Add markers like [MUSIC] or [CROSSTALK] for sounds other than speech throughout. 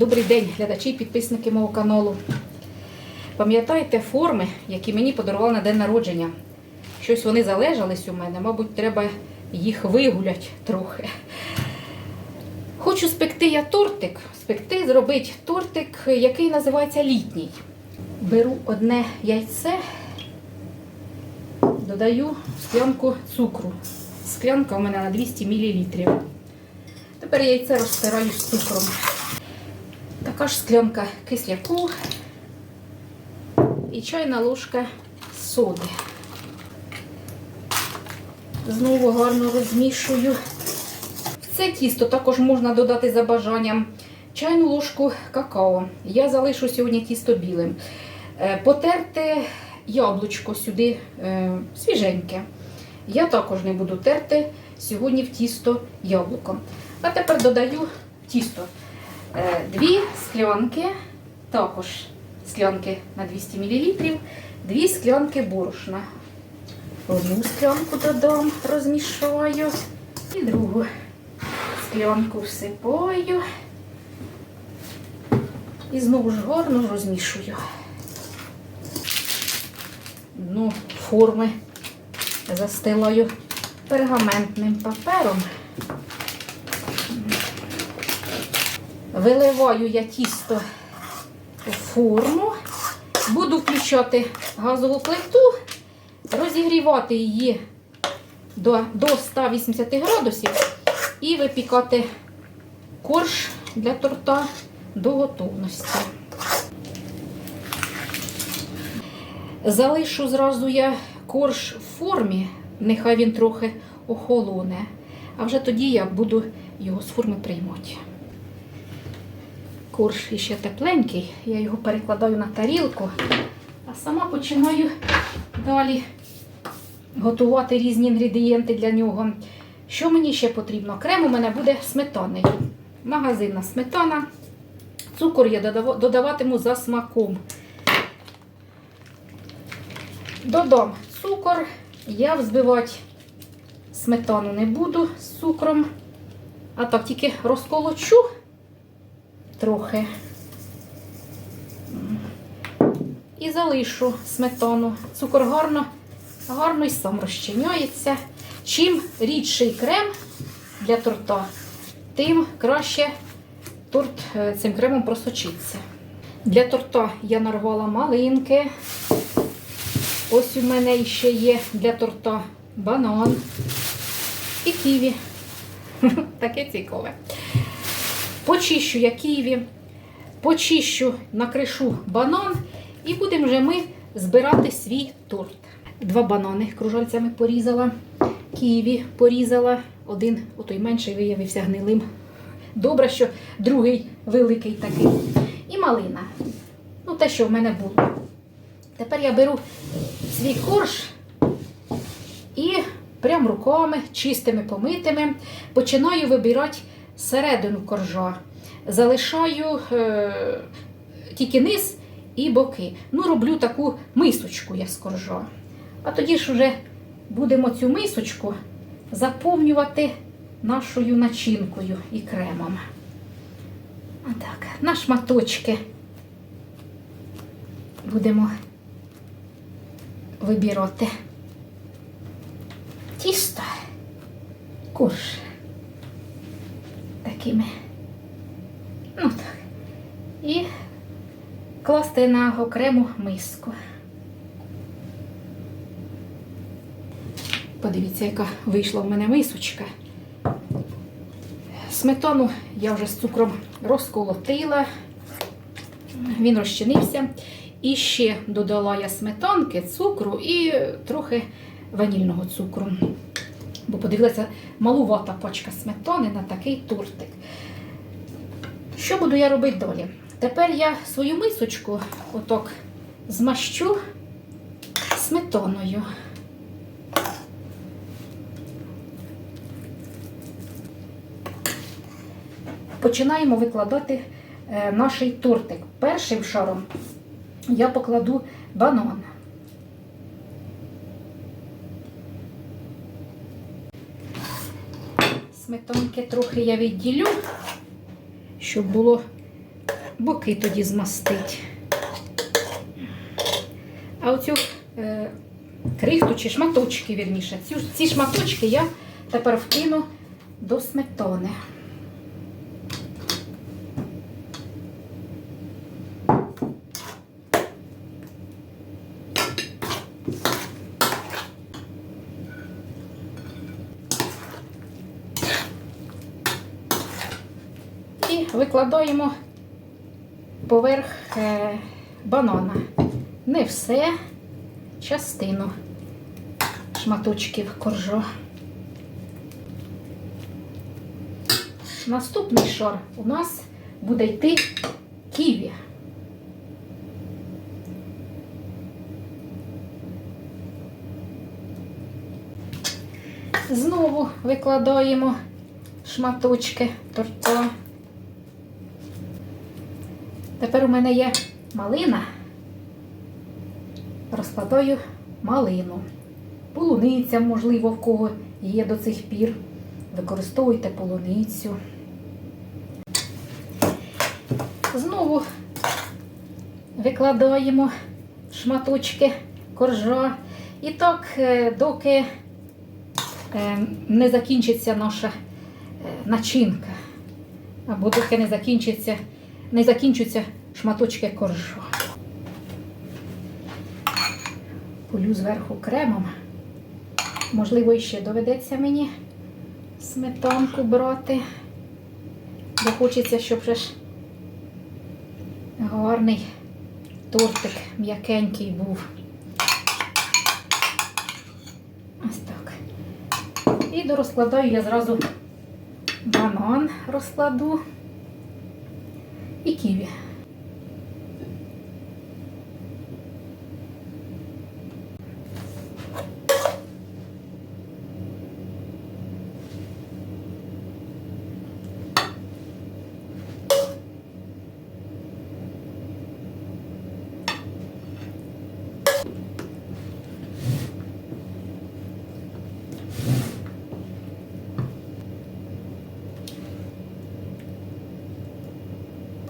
Добрий день, глядачі і підписники мого каналу. Пам'ятаєте форми, які мені подарували на день народження? Щось вони залежались у мене, мабуть, треба їх вигуляти трохи. Хочу спекти я тортик, спекти, зробити тортик, який називається літній. Беру одне яйце, додаю склянку цукру. Склянка у мене на 200 мл. Тепер яйце розтираю з цукром. Така ж склянка кисляку і чайна ложка соди. Знову гарно розмішую. В це тісто також можна додати за бажанням чайну ложку какао. Я залишу сьогодні тісто білим. Е, Потерте яблучко сюди е, свіженьке. Я також не буду терти сьогодні в тісто яблуко. А тепер додаю тісто. Е, Дві склянки, також склянки на 200 мл, дві склянки борошна. Одну склянку додам, розмішаю і другу склянку всипаю. І знову ж гарно розмішую. Дно форми застилаю пергаментним папером. Виливаю я тісто у форму, буду включати газову плиту, розігрівати її до, до 180 градусів і випікати корж для торта до готовності. Залишу зразу я корж в формі, нехай він трохи охолоне, а вже тоді я буду його з форми приймати. Корж іще тепленький, я його перекладаю на тарілку, а сама починаю далі готувати різні інгредієнти для нього. Що мені ще потрібно? Крем у мене буде сметаною. Магазинна сметана. Цукор я додаватиму за смаком. Додам цукор. Я взбивати сметану не буду з цукром. А так тільки розколочу трохи. І залишу сметану. Цукор гарно, гарно і сам розчиняється. Чим рідший крем для торта, тим краще торт е, цим кремом просочиться. Для торта я нарвала малинки. Ось у мене ще є для торта банан і ківі. [LAUGHS] Таке цікаве. Почищу я ківі, почищу, накришу банан і будемо вже ми збирати свій торт. Два банани кружальцями порізала, ківі порізала. Один, отой менший, виявився гнилим. Добре, що другий великий такий. І малина. Ну, те, що в мене було. Тепер я беру свій корж і прям руками, чистими, помитими, починаю вибирати середину коржа. Залишаю е, тільки низ і боки. Ну, роблю таку мисочку я з коржа. А тоді ж вже будемо цю мисочку заповнювати нашою начинкою і кремом. Отак, на шматочки будемо вибирати тісто, корж такими. Ну так. І класти на окрему миску. Подивіться, яка вийшла в мене мисочка. Сметану я вже з цукром розколотила, він розчинився. І ще додала я сметанки, цукру і трохи ванільного цукру. Бо подивилася, малувата пачка сметани на такий тортик. Що буду я робити далі? Тепер я свою мисочку отак змащу сметаною. Починаємо викладати е, наш тортик. Першим шаром я покладу банан. Сметанки трохи я відділю, щоб було боки тоді змастити. А оцю е, крихту чи шматочки, вірніше, ці, ці шматочки я тепер вкину до сметани. І викладаємо поверх е, банана. Не все, частину шматочків коржу. Наступний шар у нас буде йти ківі. Знову викладаємо шматочки торта. Тепер у мене є малина. Розкладаю малину. Полуниця, можливо, в кого є до цих пір. Використовуйте полуницю. Знову викладаємо шматочки коржа. І так, е, доки е, не закінчиться наша е, начинка. Або доки не закінчиться, не закінчаться шматочки коржу. Полю зверху кремом. Можливо, іще доведеться мені сметанку брати. Бо хочеться, щоб ж гарний тортик м'якенький був. Ось так. І дорозкладаю я зразу банан розкладу і ківі. А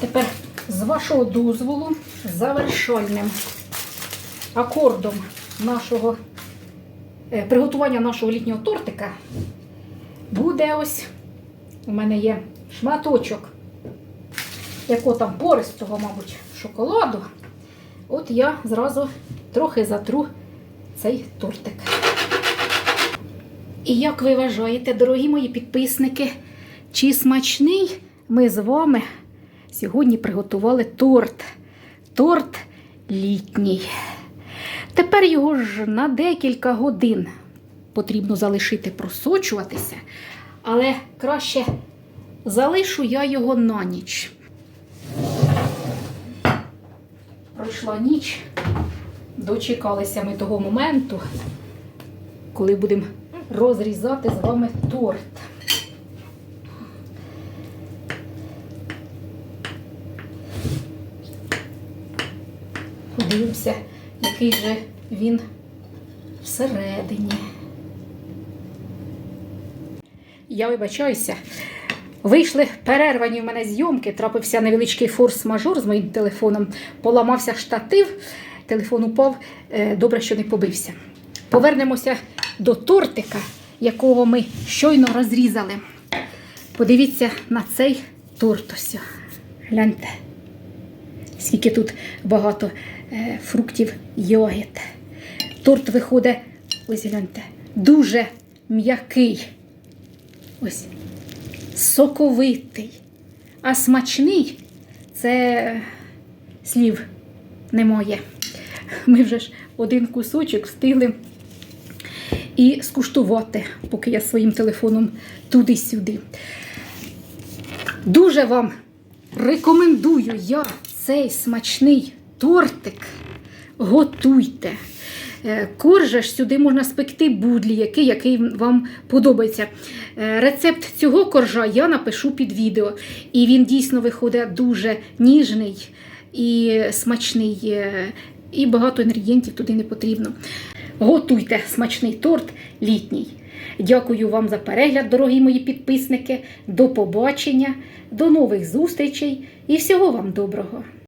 тепер з вашого дозволу завершальним акордом нашого е, приготування нашого літнього тортика буде ось у мене є шматочок, якого там пористого, мабуть, шоколаду. От я зразу трохи затру цей тортик. І як ви вважаєте, дорогі мої підписники, чи смачний ми з вами сьогодні приготували торт. Торт літній. Тепер його ж на декілька годин потрібно залишити просочуватися, але краще залишу я його на ніч. Пройшла ніч, дочекалися ми того моменту, коли будемо розрізати з вами торт. Подивимося, який же він всередині. Я вибачаюся. Вийшли перервані в мене зйомки, трапився невеличкий форс-мажор з моїм телефоном, поламався штатив, телефон упав, Е, добре, що не побився. Повернемося до тортика, якого ми щойно розрізали. Подивіться на цей торт. Гляньте, скільки тут багато е, фруктів йогурт. Торт виходить, ось гляньте, дуже м'який. Ось соковитий. А смачний це слів немає. Ми вже ж один кусочок встигли і скуштувати, поки я своїм телефоном туди-сюди. Дуже вам рекомендую я цей смачний тортик готуйте. Е, Коржа ж сюди можна спекти будлі, який, який вам подобається. Е, Рецепт цього коржа я напишу під відео. І він дійсно виходить дуже ніжний і смачний. е, І багато інгредієнтів туди не потрібно. Готуйте смачний торт літній. Дякую вам за перегляд, дорогі мої підписники. До побачення, до нових зустрічей і всього вам доброго!